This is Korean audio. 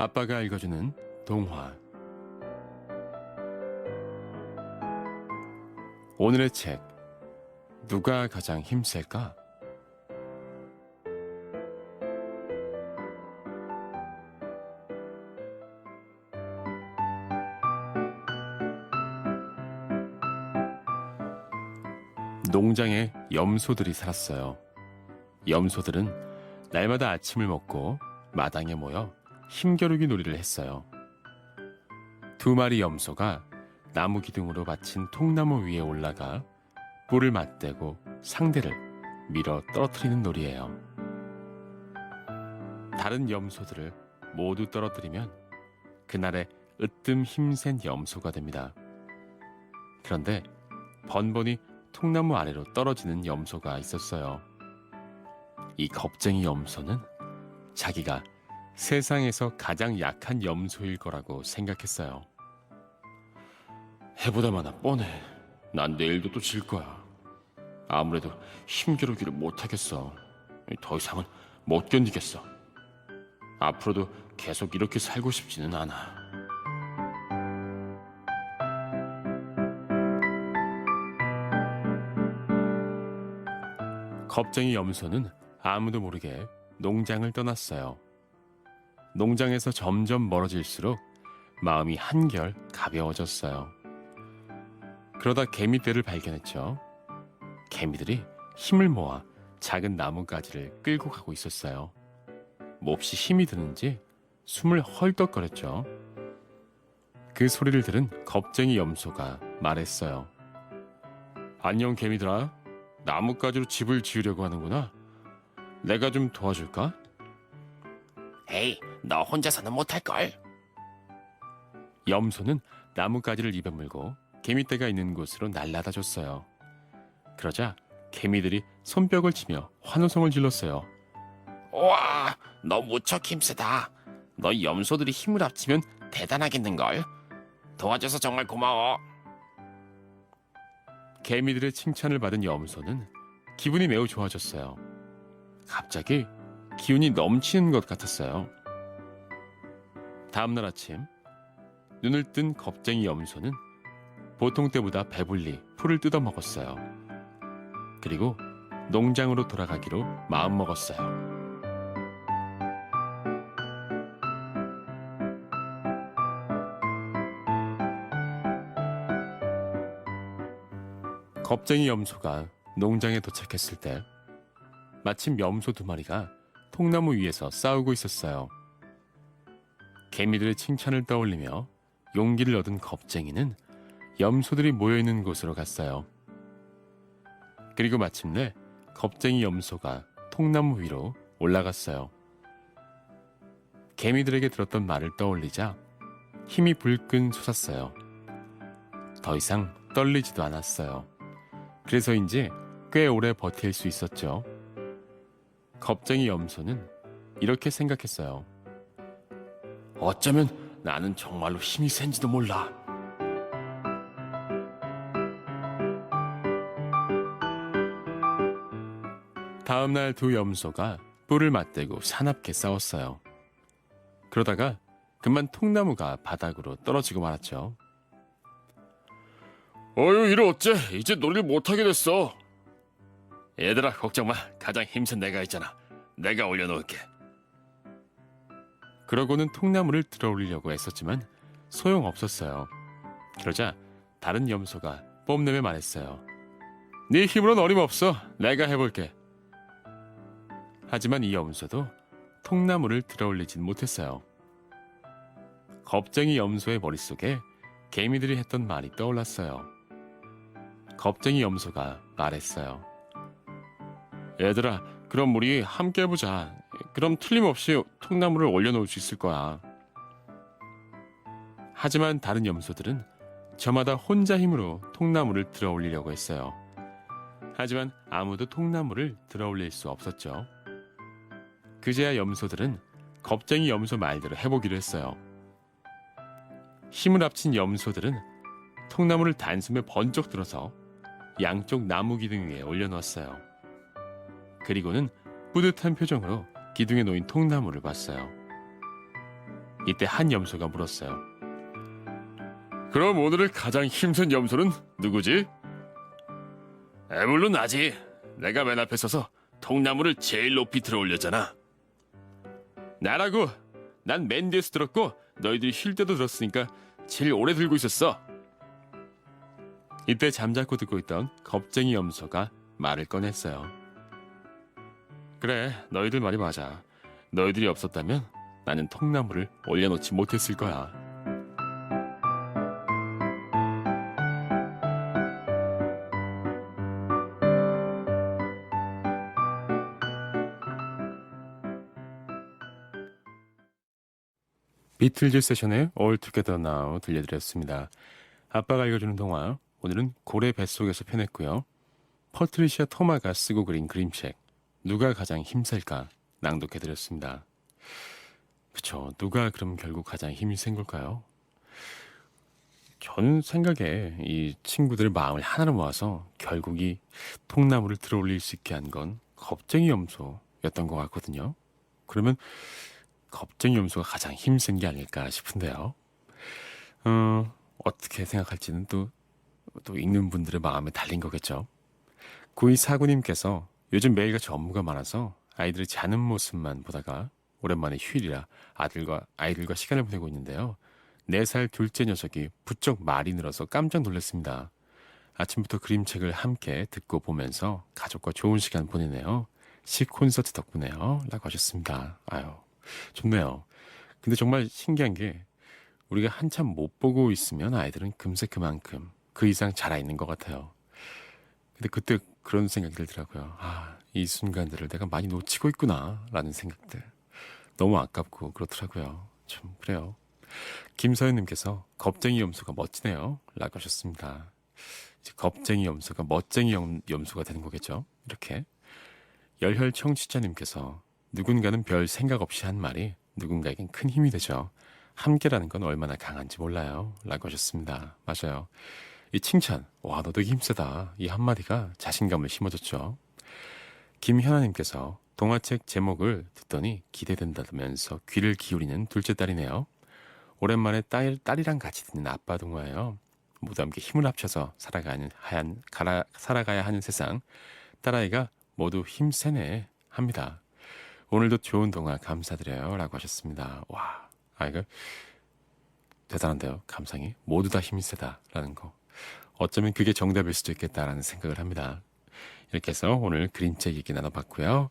아빠가 읽어주는 동화. 오늘의 책. 누가 가장 힘셀까? 농장에 염소들이 살았어요. 염소들은 날마다 아침을 먹고 마당에 모여 힘겨루기 놀이를 했어요. 두 마리 염소가 나무 기둥으로 받친 통나무 위에 올라가 뿔을 맞대고 상대를 밀어 떨어뜨리는 놀이예요. 다른 염소들을 모두 떨어뜨리면 그날의 으뜸 힘센 염소가 됩니다. 그런데 번번이 통나무 아래로 떨어지는 염소가 있었어요. 이 겁쟁이 염소는 자기가 세상에서 가장 약한 염소일 거라고 생각했어요. 해보다마나 뻔해. 난 내일도 또 질 거야. 아무래도 힘겨루기를 못하겠어. 더 이상은 못 견디겠어. 앞으로도 계속 이렇게 살고 싶지는 않아. 겁쟁이 염소는 아무도 모르게 농장을 떠났어요. 농장에서 점점 멀어질수록 마음이 한결 가벼워졌어요. 그러다 개미떼를 발견했죠. 개미들이 힘을 모아 작은 나뭇가지를 끌고 가고 있었어요. 몹시 힘이 드는지 숨을 헐떡거렸죠. 그 소리를 들은 겁쟁이 염소가 말했어요. 안녕 개미들아. 나뭇가지로 집을 지으려고 하는구나. 내가 좀 도와줄까? 에이, 너 혼자서는 못할걸. 염소는 나뭇가지를 입에 물고 개미떼가 있는 곳으로 날라다 줬어요. 그러자 개미들이 손뼉을 치며 환호성을 질렀어요. 우와, 너 무척 힘세다. 너 염소들이 힘을 합치면 대단하겠는걸. 도와줘서 정말 고마워. 개미들의 칭찬을 받은 염소는 기분이 매우 좋아졌어요. 갑자기 기운이 넘치는 것 같았어요. 다음날 아침 눈을 뜬 겁쟁이 염소는 보통 때보다 배불리 풀을 뜯어 먹었어요. 그리고 농장으로 돌아가기로 마음먹었어요. 겁쟁이 염소가 농장에 도착했을 때 마침 염소 두 마리가 통나무 위에서 싸우고 있었어요. 개미들의 칭찬을 떠올리며 용기를 얻은 겁쟁이는 염소들이 모여 있는 곳으로 갔어요. 그리고 마침내 겁쟁이 염소가 통나무 위로 올라갔어요. 개미들에게 들었던 말을 떠올리자 힘이 불끈 솟았어요. 더 이상 떨리지도 않았어요. 그래서인지 꽤 오래 버틸 수 있었죠. 겁쟁이 염소는 이렇게 생각했어요. 어쩌면 나는 정말로 힘이 센지도 몰라. 다음 날 두 염소가 뿔을 맞대고 사납게 싸웠어요. 그러다가 그만 통나무가 바닥으로 떨어지고 말았죠. 어휴, 이를 어째? 이제 놀이를 못하게 됐어. 얘들아, 걱정 마. 가장 힘센 내가 있잖아. 내가 올려놓을게. 그러고는 통나무를 들어올리려고 애썼지만 소용없었어요. 그러자 다른 염소가 뽐내며 말했어요. 네 힘으로는 어림없어. 내가 해볼게. 하지만 이 염소도 통나무를 들어올리진 못했어요. 겁쟁이 염소의 머릿속에 개미들이 했던 말이 떠올랐어요. 겁쟁이 염소가 말했어요. 얘들아, 그럼 우리 함께 해보자. 그럼 틀림없이 통나무를 올려놓을 수 있을 거야. 하지만 다른 염소들은 저마다 혼자 힘으로 통나무를 들어 올리려고 했어요. 하지만 아무도 통나무를 들어 올릴 수 없었죠. 그제야 염소들은 겁쟁이 염소 말대로 해보기로 했어요. 힘을 합친 염소들은 통나무를 단숨에 번쩍 들어서 양쪽 나무 기둥 위에 올려놓았어요. 그리고는 뿌듯한 표정으로 기둥에 놓인 통나무를 봤어요. 이때 한 염소가 물었어요. 그럼 오늘의 가장 힘센 염소는 누구지? 에, 물론 나지. 내가 맨 앞에 서서 통나무를 제일 높이 들어 올렸잖아. 나라고. 난 맨 뒤에서 들었고 너희들이 쉴 때도 들었으니까 제일 오래 들고 있었어. 이때 잠자코 듣고 있던 겁쟁이 염소가 말을 꺼냈어요. 그래, 너희들 말이 맞아. 너희들이 없었다면 나는 통나무를 올려놓지 못했을 거야. 비틀즈 세션의 All Together Now 들려드렸습니다. 아빠가 읽어주는 동화 오늘은 고래 뱃속에서 펴냈고요. 퍼트리시아 토마가 쓰고 그린 그림책 누가 가장 힘셀까 낭독해드렸습니다. 그쵸 누가 그럼 결국 가장 힘이 센 걸까요? 전 생각에 이 친구들의 마음을 하나로 모아서 결국 이 통나무를 들어 올릴 수 있게 한 건 겁쟁이 염소였던 것 같거든요. 그러면 겁쟁이 염소가 가장 힘센 게 아닐까 싶은데요. 어, 어떻게 생각할지는 또, 또 읽는 분들의 마음에 달린 거겠죠. 구이 사구님께서 요즘 매일같이 업무가 많아서 아이들이 자는 모습만 보다가 오랜만에 휴일이라 아들과 아이들과 시간을 보내고 있는데요. 4살 둘째 녀석이 부쩍 말이 늘어서 깜짝 놀랐습니다. 아침부터 그림책을 함께 듣고 보면서 가족과 좋은 시간 보내네요. 시 콘서트 덕분에요. 라고 하셨습니다. 아유, 좋네요. 근데 정말 신기한 게 우리가 한참 못 보고 있으면 아이들은 금세 그만큼 그 이상 자라 있는 것 같아요. 근데 그때 그런 생각이 들더라고요. 아, 이 순간들을 내가 많이 놓치고 있구나. 라는 생각들. 너무 아깝고 그렇더라고요. 참, 그래요. 김서연님께서 겁쟁이 염소가 멋지네요. 라고 하셨습니다. 이제 겁쟁이 염소가 멋쟁이 염, 염소가 되는 거겠죠. 이렇게. 열혈 청취자님께서 누군가는 별 생각 없이 한 말이 누군가에겐 큰 힘이 되죠. 함께라는 건 얼마나 강한지 몰라요. 라고 하셨습니다. 맞아요. 이 칭찬, 와, 너 되게 힘세다. 이 한마디가 자신감을 심어줬죠. 김현아님께서 동화책 제목을 듣더니 기대된다면서 귀를 기울이는 둘째 딸이네요. 오랜만에 딸, 딸이랑 같이 듣는 아빠 동화예요. 모두 함께 힘을 합쳐서 살아가는 하얀, 가라, 살아가야 하는 세상. 딸아이가 모두 힘세네 합니다. 오늘도 좋은 동화 감사드려요. 라고 하셨습니다. 와, 아, 이거 대단한데요. 감상이. 모두 다 힘이 세다라는 거. 어쩌면 그게 정답일 수도 있겠다라는 생각을 합니다. 이렇게 해서 오늘 그림책 얘기 나눠봤고요.